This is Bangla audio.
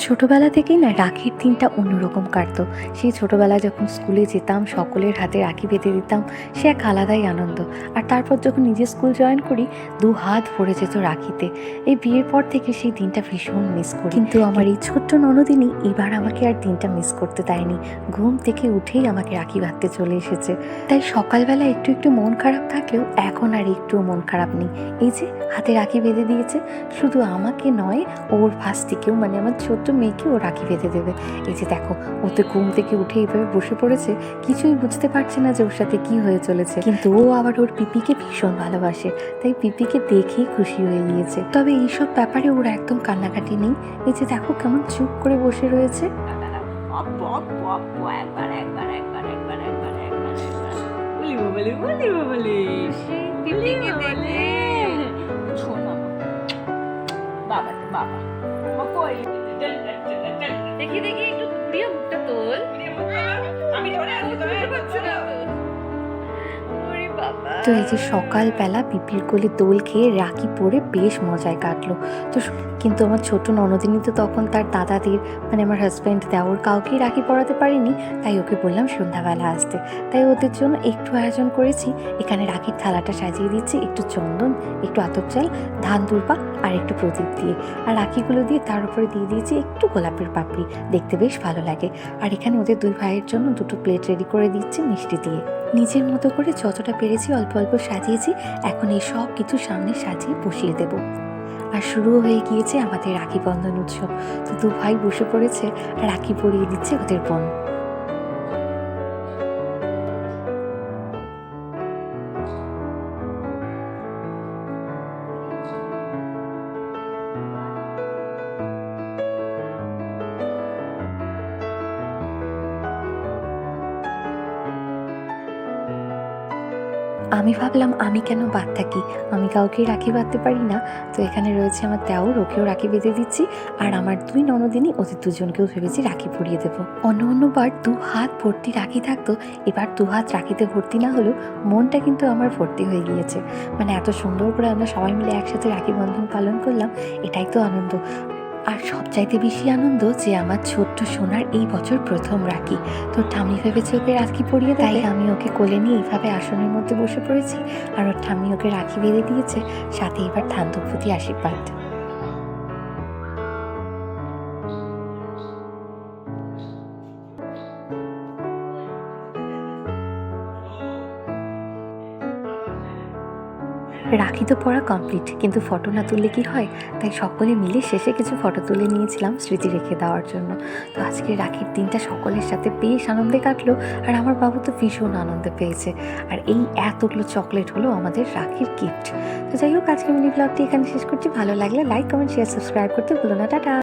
ছোটবেলা থেকেই না রাখির দিনটা অন্যরকম কাটতো। সেই ছোটবেলায় যখন স্কুলে যেতাম, সকলের হাতে রাখি বেঁধে দিতাম, সে এক আলাদাই আনন্দ। আর তারপর যখন নিজে স্কুল জয়েন করি, দু হাত ভরে যেত রাখিতে। এই বিয়ের পর থেকে সেই দিনটা ভীষণ মিস করি। কিন্তু আমার এই ছোট্ট ননদিনী এবার আমাকে আর দিনটা মিস করতে দেয়নি। ঘুম থেকে উঠেই আমাকে রাখি বাঁধতে চলে এসেছে। তাই সকালবেলা একটু একটু মন খারাপ থাকলেও এখন আর একটুও মন খারাপ নেই। এই যে, হাতে রাখি বেঁধে দিয়েছে, শুধু আমাকে নয়, ওর ভাস্তিকেও মানে আমার ছোট্ট মেয়েকেও রাখি বেঁধে দেবে। এই যে দেখো, ও তো ঘুম থেকে উঠে এইভাবে বসে পড়েছে, কিছুই বুঝতে পারছে না যে ওর সাথে কি হয়ে চলেছে। কিন্তু ও আবার ওর পিপিকে ভীষণ ভালোবাসে, তাই পিপিকে দেখেই খুশি হয়ে গিয়েছে। তবে এইসব ব্যাপারে ওর একদম কান্নাকাটি নেই। এই যে দেখো কেমন চুপ করে বসে রয়েছে। বাবা বাবা। দেখি একটু ঘুরিয়ে মুখটা তোল আমি ধরে আছি তো এই যে সকালবেলা পিপির কোলে দোল খেয়ে রাখি পরে বেশ মজায় কাটলো। তো কিন্তু আমার ছোট ননদিনী তো তখন তার দাদাদের মানে আমার হাজব্যান্ড দেওয়ার কাউকেই রাখি পরাতে পারিনি। তাই ওকে বললাম সন্ধ্যাবেলা আসতে। তাই ওদের জন্য একটু আয়োজন করেছি। এখানে রাখির থালাটা সাজিয়ে দিচ্ছি, একটু চন্দন, একটু আতপ চাল, ধান দুর্বা আর একটু প্রদীপ দিয়ে। আর রাখিগুলো দিয়ে তার উপরে দিয়ে দিয়েছি একটু গোলাপের পাপড়ি। দেখতে বেশ ভালো লাগে। আর এখানে ওদের দুই ভাইয়ের জন্য দুটো প্লেট রেডি করে দিচ্ছি মিষ্টি দিয়ে। নিজের মতো করে যতটা পেরেছি অল্প অল্প সাজিয়েছি, এখন এই সব কিছু সামনে সাজিয়ে বসিয়ে দেব। আর শুরু হয়ে গিয়েছে আমাদের রাখি বন্ধন উৎসব। তো দু ভাই বসে পড়েছে, রাখি পরিয়ে দিচ্ছে ওদের বোন। আমি ভাবলাম, আমি কেন বাদ থাকি? আমি কাউকেই রাখি বাঁধতে পারি না। তো এখানে রয়েছে আমার দেওর, ওকেও রাখি বেঁধে দিচ্ছি। আর আমার দুই ননদিনই ওদের দুজনকেও ভেবেছি রাখি পরিয়ে দেবো। অন্য অন্যবার দু হাত ভর্তি রাখি থাকতো, এবার দু হাত রাখিতে ভর্তি না হলেও মনটা কিন্তু আমার ভর্তি হয়ে গিয়েছে। মানে এত সুন্দর করে আমরা সবাই মিলে একসাথে রাখি বন্ধন পালন করলাম, এটাই তো আনন্দ। আর সবচাইতে বেশি আনন্দ যে আমার ছোট্ট সোনার এই বছর প্রথম রাখি। তো ঠাম্মি ভেবেছে ওকে রাখি পড়িয়ে তাই আমি ওকে কোলে নিয়ে এইভাবে আসনের মধ্যে বসে পড়েছি। আর ওর ঠাম্মি ওকে রাখি বেঁধে দিয়েছে। সাথে এবার ধান্তপতি আশীর্বাদ। রাখি তো পড়া কমপ্লিট কিন্তু ফটো না তুললে কি হয়? তাই সকলে মিলে শেষে কিছু ফটো তুলে নিয়েছিলাম স্মৃতি রেখে দেওয়ার জন্য। তো আজকে রাখির দিনটা সকলের সাথে বেশ আনন্দে কাটলো, আর আমার বাবু তো ভীষণ আনন্দে পেয়েছে। আর এই এতগুলো চকলেট হলো আমাদের রাখির গিফট তো যাই হোক আজকে মিনি ব্লগটি এখানে শেষ করছি। ভালো লাগলে লাইক কমেন্ট শেয়ার সাবস্ক্রাইব করতে ভুলো না। টাটা!